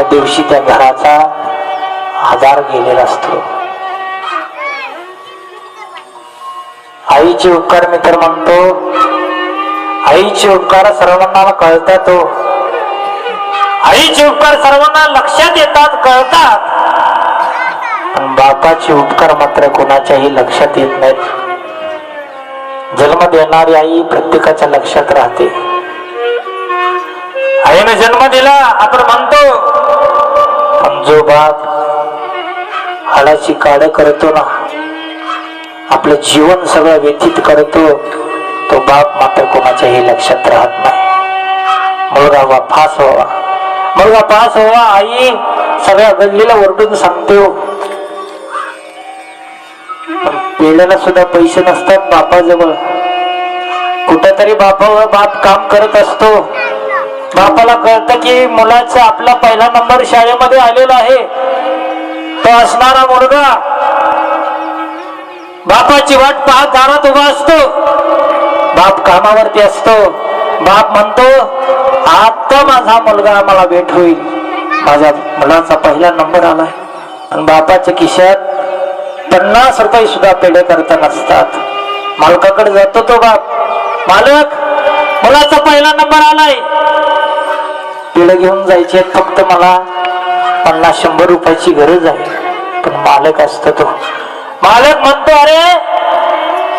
त्या दिवशी त्या घराचा आधार गेलेला असतो. आईचे उपकार मी तर म्हणतो. आईचे उपकार सर्वांना कळतात हो. आईचे उपकार सर्वांना लक्षात येतात कळतात. पण बापाचे उपकार मात्र कोणाच्याही लक्षात येत नाहीत. जन्म देणारी आई प्रत्येकाच्या लक्षात राहते. आईने जन्म दिला आपण म्हणतो जो बाप हाडाची काढ करतो ना आपलं जीवन सगळं व्यतीत करतो तो बाप मात्र कोणाच्याही लक्षात राहत नाही. मुलगा वा फास व्हावा. मुलगा पास व्हावा आई सगळ्या गल्लीला ओरडून सांगते हो. पेल्याला सुद्धा पैसे नसतात बापाजवळ. कुठेतरी बापा बाप काम करत असतो. बापाला कळतं की मुलाचा आपला पहिला नंबर शाळेमध्ये आलेला आहे. तो असणारा मुलगा बापाची वाट पाहत दारात उभा असतो. बाप कामावरती असतो. बाप म्हणतो आता माझा मुलगा मला भेट होईल. माझ्या मुलाचा पहिला नंबर आलाय. आणि बापाच्या खिशात पन्नास रुपये सुद्धा पेढे करता नसतात. मालकाकडे जातो तो बाप. मालक मुलाचा पहिला नंबर आलाय. पेढे घेऊन जायचे फक्त मला पन्नास शंभर रुपयाची गरज आहे. पण मालक असतो तो. मालक म्हणतो अरे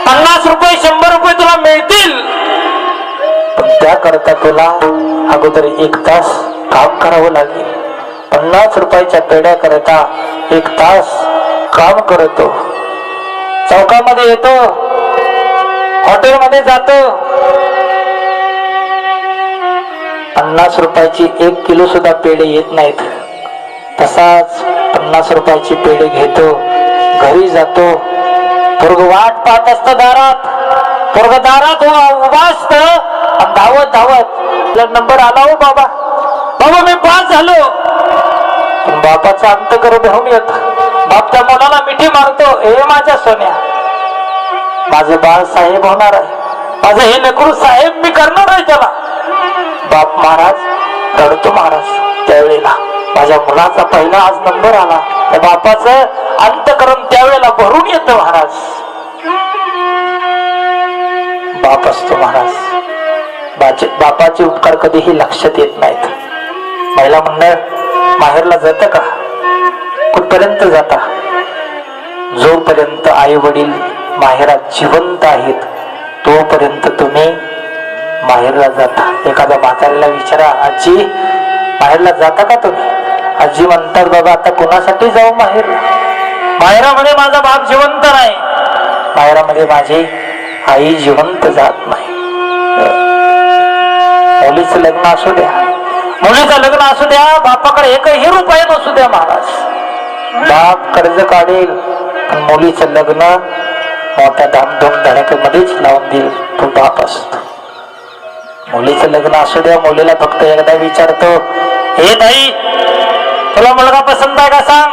पन्नास रुपये शंभर रुपये तुला मिळतील. पण त्याकरता तुला अगोदर एक तास काम करावं लागेल. पन्नास रुपयाच्या पेड्याकरता एक तास काम करतो. चौकामध्ये येतो. हॉटेलमध्ये जातो. पन्नास रुपयाची एक किलो सुद्धा पेढे येत नाहीत. तसाच पन्नास रुपयाची पेढे घेतो घरी जातो. पोरग वाट पाहत असत दारात. पोरग दारात उभा असत. धावत धावत. नंबर आला हो बाबा. बाबा मी पास झालो. पण बापाचा अंत करू घेऊन येत. बाप त्या मुलाला मिठी मारतो हे माझ्या सोन्या माझे बाळ साहेब होणार आहे. माझं हे लेकरू साहेब मी करणार आहे त्याला. बाप महाराज रडतो महाराज त्यावेळेला. माझ्या मुलाचा पहिला आज नंबर आला. त्या बापाचं अंतकरण त्यावेळेला भरून येत महाराज. बाप असतो महाराज. बाचे बापाचे उपकार कधीही लक्षात येत नाहीत. महिला मंडळ माहेरला जात का? कुठपर्यंत जाता? जोपर्यंत आई वडील माहेरात जिवंत आहेत तोपर्यंत तुम्ही बाहेरला जाता. एखाद्या म्हाताऱ्याला विचारा आजी बाहेरला जाता का तुम्ही? आजी म्हणतात बाबा आता कोणासाठी जाऊ बाहेर? बाहेरामध्ये माझा बाप जिवंत नाही. बाहेरामध्ये माझी आई जिवंत जात नाही. मुलीचं लग्न असू द्या. मुलीचं लग्न असू द्या. बापाकडे एकही रुपये नसू द्या महाराज. बाप कर्ज काढेल पण मुलीचं लग्न मोठ्या धामधूम धडकेमध्येच लावून देईल. तो बाप असतो. मुलीचं लग्न असू द्या मुलीला फक्त एकदा विचारतो. हे ताई तुला मुलगा पसंत आहे का सांग?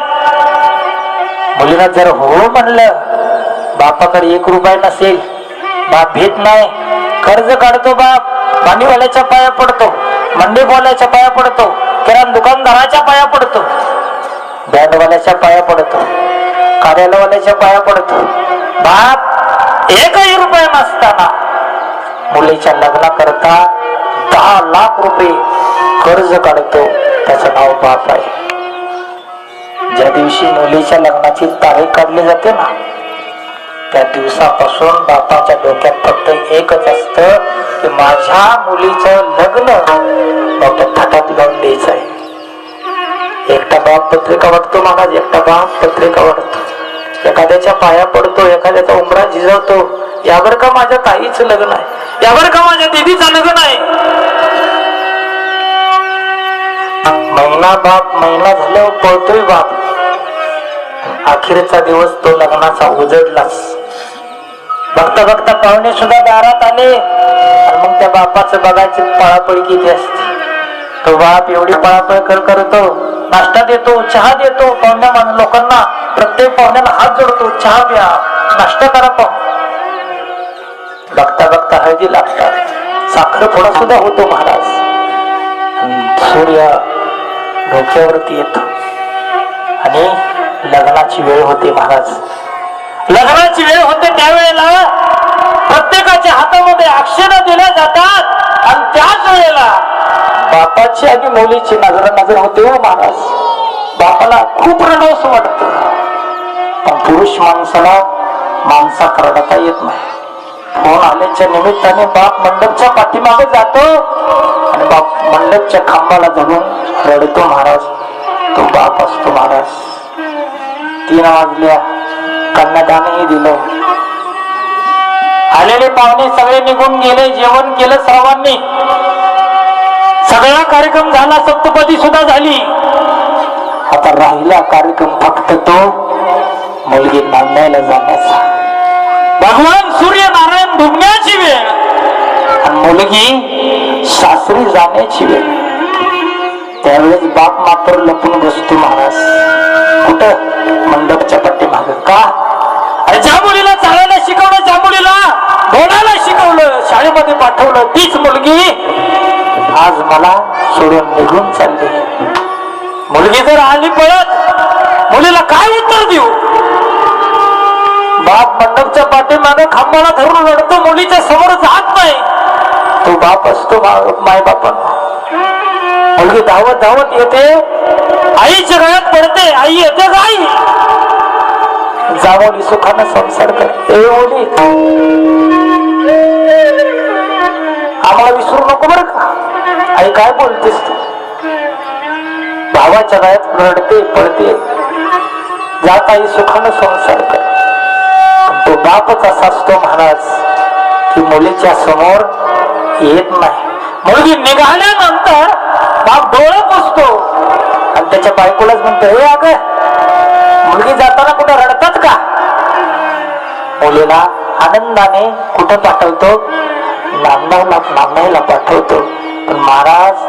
मुलीला जर हो म्हणलं बापाकडे एक रुपया नसेल बाप भीत नाही कर्ज काढतो बाप भांडीवाल्याच्या पाया पडतो मंडीवाल्याच्या पाया पडतो किराण दुकानदाराच्या पाया पडतो बँडवाल्याच्या पाया पडतो कार्यालयवाल्याच्या पाया पडतो बाप एकही रुपया नसताना मुलीच्या लग्नाकरता दहा लाख रुपये कर्ज काढतो. त्याचं नाव बाप आहे. ज्या दिवशी मुलीच्या लग्नाची तारीख काढली जाते ना त्या दिवसापासून बापाच्या डोक्यात फक्त एकच असत की माझ्या मुलीचं लग्न मोठ्या थाटात लावून द्यायचं आहे. एकटा बाप पत्रिका वाटतो महाराज एकटा बाप पत्रिका वाटतो. एखाद्याच्या पाया पडतो एखाद्याचा उमरा झिजवतो. यावर का माझ्या ताईच लग्न आहे? त्यावर का माझ्या दिदीचं लग्न आहे महिना बाप महिना झाल्यावर पळतोय बाप. अखेरचा दिवस तो लग्नाचा उजडलाच. बघता बघता पाहुणे सुद्धा दारात आले. मग त्या बापाचं बघायची पळापळी किती असते. तो बाप एवढी पळापळ कर करतो नाश्ता देतो चहा देतो. पाहुण्या लोकांना प्रत्येक पाहुण्याला हात जोडतो चहा प्या नाश्ता करा पाहू बघता बघता हळदी लागतात. साखर फोडा सुद्धा होतो महाराज. सूर्य डोक्यावरती येतो. आणि लग्नाची वेळ होते महाराज. लग्नाची वेळ होते त्यावेळेला प्रत्येकाच्या हातामध्ये अक्षर दिल्या जातात. आणि त्याच वेळेला बापाची आणि मुलीची नजर नजर होते हो महाराज. बापाला खूप रडोस वाटत. पण पुरुष माणसाला माणसा रडता येत नाही. आल्याच्या निमित्ताने बाप मंडपच्या पाठीमागे जातो आणि बाप मंडपच्या खांबाला धरून रडतो महाराज तो बाप असतो महाराज. तीन वाजल्या कन्यादानही दिलं. आलेले पाहुणे सगळे निघून गेले जेवण केलं सर्वांनी. सगळा कार्यक्रम झाला सप्तपदी सुद्धा झाली. आता राहिला कार्यक्रम फक्त तो मुलगी नांदायला जाण्याचा. भगवान सूर्य नारायण डुबण्याची वेळ आणि मुलगी सासरी जाण्याची वेळ त्यावेळेस बाप मात्र लपून बसतो महाराज. कुठं? मंडपच्या पट्टी माग का? अरे ज्या मुलीला चालायला शिकवलं ज्या मुलीला बोलायला शिकवलं शाळेमध्ये पाठवलं. तीच मुलगी आज मला सोडून निघून चालली. मुलगी जर आली पळत मुलीला काय होत? बाप मंडपच्या पाठीमागे खांबाला धरून रडतो मुलीच्या समोर जात नाही. तो बाप असतो माय बापा मुलगी धावत धावत येते आईच्या गळ्यात पडते आई येते का आई जावली सुखानं संसार कर. ए ओली. आम्हाला विसरू नको बरं का? आई काय बोलतेस तू? भावाच्या गळ्यात रडते पडते. जात आई सुखानं संसार कर. बापच असा असतो महाराज की मुलीच्या समोर येत नाही. मुलगी निघाल्यानंतर बाप डोळं पुसतो आणि त्याच्या बायकोलाच म्हणतो हे अग मुलगी जाताना कुठं रडतात का? मुलीला आनंदाने कुठं पाठवतो? नांदायला नांदायला पाठवतो. पण महाराज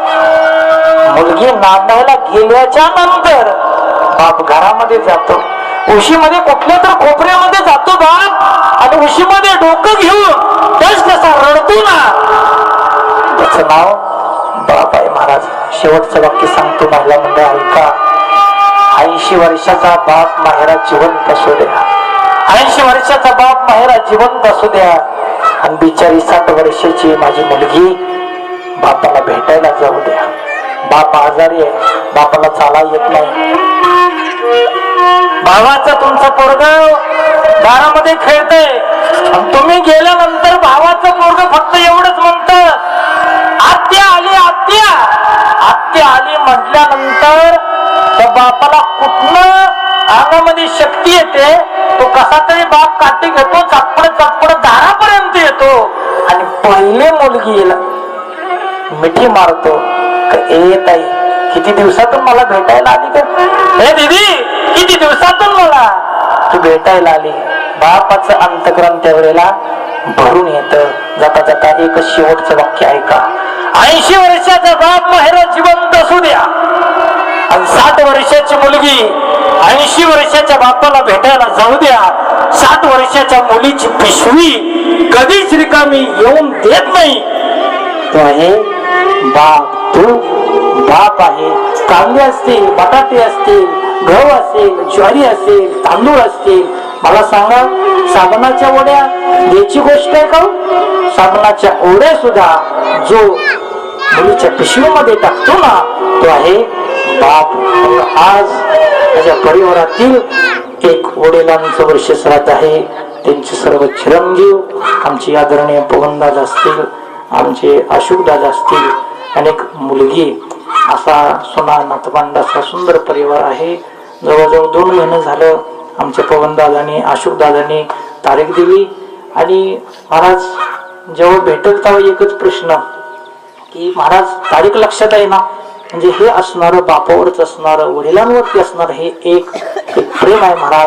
मुलगी नांदायला गेल्याच्यानंतर बाप घरामध्ये जातो. उशीमध्ये कुठल्या तर कोपऱ्यामध्ये जातो बाप. आणि उशीमध्ये डोकं घेऊन तस तसा रडतो ना. त्याचं नाव बाप आहे महाराज. शेवटचं वाक्य सांगतो महिला मंडळ ऐका. ऐंशी वर्षाचा बाप माहेरा जिवंत असू द्या. ऐंशी वर्षाचा बाप माहेरा जिवंत असू द्या. आणि बिचारी साठ वर्षाची माझी मुलगी बापाला भेटायला जाऊ द्या. बाप आजारी आहे. बापाला चाला येत नाही. भावाचा तुमचा पोरगाव दारामध्ये खेळतंय तुम्ही गेल्यानंतर भावाचं पोरग फक्त एवढंच म्हणत आत्या आली आत्या. आत्या आली म्हटल्यानंतर त्या बापाला कुठलं अंगामध्ये शक्ती येते तो कसा तरी बाप काठी घेतो चापड चापड दारापर्यंत येतो. आणि पहिले मुलगी येईल. मिठी मारतो. येत आहे किती दिवसातून मला भेटायला आली का? हे दीदी किती दिवसातून मला? तू भेटायला आली. बापाचं अंतकरण त्यावेळेला भरून येत. जाता जाता एक शेवटचं वाक्य ऐका. ऐंशी वर्षाचा बाप माहेरा जिवंत असू द्या. आणि साठ वर्षाची मुलगी ऐंशी वर्षाच्या बापाला भेटायला जाऊ द्या. साठ वर्षाच्या मुलीची पिशवी कधीच रिकामी येऊन देत नाही. तो आहे बाप. तू बाप आहे. कांदे असतील बटाटे असतील गहू असेल ज्वारी असेल तांदूळ असतील मला सांगा साबणाच्या वड्या याची गोष्ट आहे का? साबणाच्या ओढ्या सुद्धा जो मुलीच्या पिशवीमध्ये टाकतो ना तो आहे बाप. आज माझ्या परिवारातील एक वडिलांचं वर्ष श्राद्ध आहे. त्यांचे सर्व चिरंजीव आमचे आदरणीय पवनदादा असतील आमचे अशोकदादा असतील अनेक मुलगी असा सोना नातबांड असा सुंदर परिवार आहे. जवळजवळ दोन महिने झालं आमच्या पवनदादांनी अशोकदादांनी तारीख दिली आणि महाराज जेव्हा भेटेल तेव्हा एकच प्रश्न की महाराज तारीख लक्षात आहे ना? म्हणजे हे असणारं बापावरच असणारं वडिलांवरती असणारं हे एक एक प्रेम आहे महाराज.